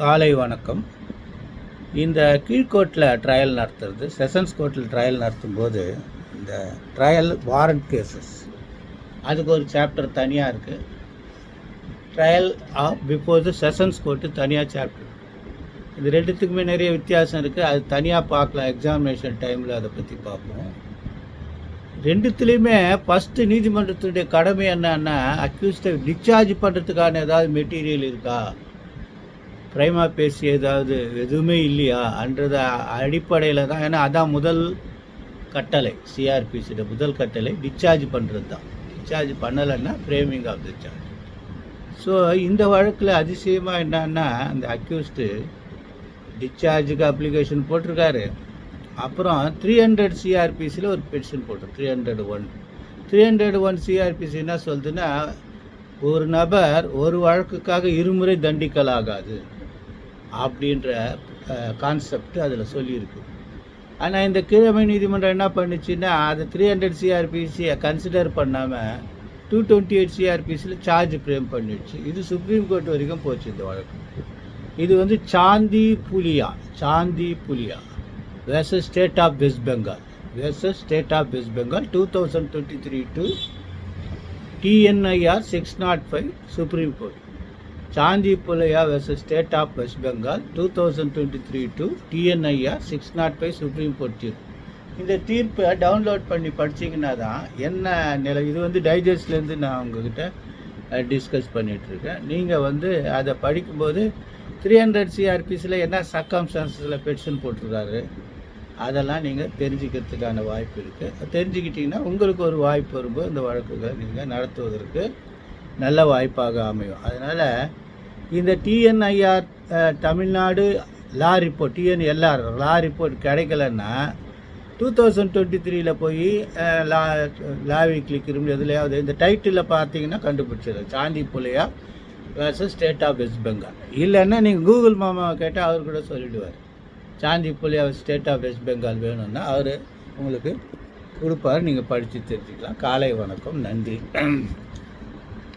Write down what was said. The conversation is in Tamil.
காலை வணக்கம். இந்த கீழ்கோர்ட்டில் ட்ரையல் நடத்துறது செஷன்ஸ் கோர்ட்டில் ட்ரையல் நடத்தும்போது இந்த ட்ரையல் வாரண்ட் கேசஸ் அதுக்கு ஒரு சாப்டர் தனியாக இருக்குது trial of before the sessions court தனியாக சாப்டர் இது ரெண்டுத்துக்குமே நிறைய வித்தியாசம் இருக்குது அது தனியாக பார்க்கலாம். எக்ஸாமினேஷன் டைமில் அதை பற்றி பார்ப்போம். ரெண்டுத்துலேயுமே ஃபஸ்ட்டு நீதிமன்றத்துடைய கடமை என்னன்னா அக்யூஸ்டை டிஸ்சார்ஜ் பண்ணுறதுக்கான ஏதாவது மெட்டீரியல் இருக்கா? பிரைமா பேசி ஏதாவது எதுவுமே இல்லையா அன்றத அடிப்படையில் தான் ஏன்னா அதான் முதல் கட்டளை சிஆர்பிசியோட முதல் கட்டளை டிஸ்சார்ஜ் பண்ணுறது தான். டிஸ்சார்ஜ் பண்ணலைன்னா framing of the charge so இந்த வழக்கில் அதிசயமாக என்னன்னா அந்த அக்யூஸ்டு டிஸ்சார்ஜுக்கு அப்ளிகேஷன் போட்டிருக்காரு. அப்புறம் த்ரீ ஹண்ட்ரட் சிஆர்பிசியில் ஒரு பெட்டிஷன் போட்டோம் three hundred one three hundred one CrPC என்ன சொல்லுதுன்னா ஒரு நபர் ஒரு வழக்குக்காக இருமுறை தண்டிக்கலாகாது. அப்படின்ற கான்செப்ட் அதில் சொல்லியிருக்கு. ஆனால் இந்த கீழமை நீதிமன்றம் என்ன பண்ணுச்சுன்னா அது த்ரீ ஹண்ட்ரட் சிஆர்பிசியை கன்சிடர் பண்ணாமல் டூ டுவெண்ட்டி எயிட் சிஆர்பிசியில் சார்ஜ் ஃப்ரேம் பண்ணிடுச்சு. இது சுப்ரீம் கோர்ட் வரைக்கும் போச்சு இந்த வழக்கு. இது வந்து Shanti Puliya Shanti Puliya versus state of West Bengal versus state of West Bengal two thousand twenty three two TNIR six nought five supreme court Shanti Pulaiya versus state of West Bengal two thousand twenty three two TNIR six nought five supreme court தீர்ப்பு. இந்த தீர்ப்பை டவுன்லோட் பண்ணி படிச்சீங்கன்னா தான் என்ன நிலை இது வந்து டைஜஸ்ட்லேருந்து நான் உங்ககிட்ட டிஸ்கஸ் பண்ணிகிட்ருக்கேன் நீங்கள் வந்து அதை படிக்கும்போது த்ரீ ஹண்ட்ரட் சிஆர்பிஸில் என்ன சர்க்கம்ஸ்டான்ஸில் பெட்ஷன் போட்டிருக்காரு அதெல்லாம் நீங்கள் தெரிஞ்சுக்கிறதுக்கான வாய்ப்பு இருக்குது தெரிஞ்சுக்கிட்டிங்கன்னா உங்களுக்கு ஒரு வாய்ப்பு வரும்போது இந்த வழக்குகளை நீங்கள் நடத்துவதற்கு நல்ல வாய்ப்பாக அமையும். அதனால் இந்த TNIR Tamil Nadu law report TNLR law report கிடைக்கலன்னா டூ தௌசண்ட் டுவெண்ட்டி த்ரீயில் போய் லா லா வீக்லி கிரிமினல் எதுலையாவது இந்த டைட்டிலில் பார்த்தீங்கன்னா கண்டுபிடிச்சிடும் Shanti Pulaiya versus state of West Bengal இல்லைன்னா நீங்கள் கூகுள் மாமாவை கேட்டால் அவர் கூட சொல்லிடுவார். சாந்தி புலியா ஸ்டேட் ஆஃப் வெஸ்ட் பெங்கால் வேணும்னா அவர் உங்களுக்கு கொடுப்பார். நீங்கள் படித்து தெரிஞ்சுக்கலாம். காலை வணக்கம். நன்றி.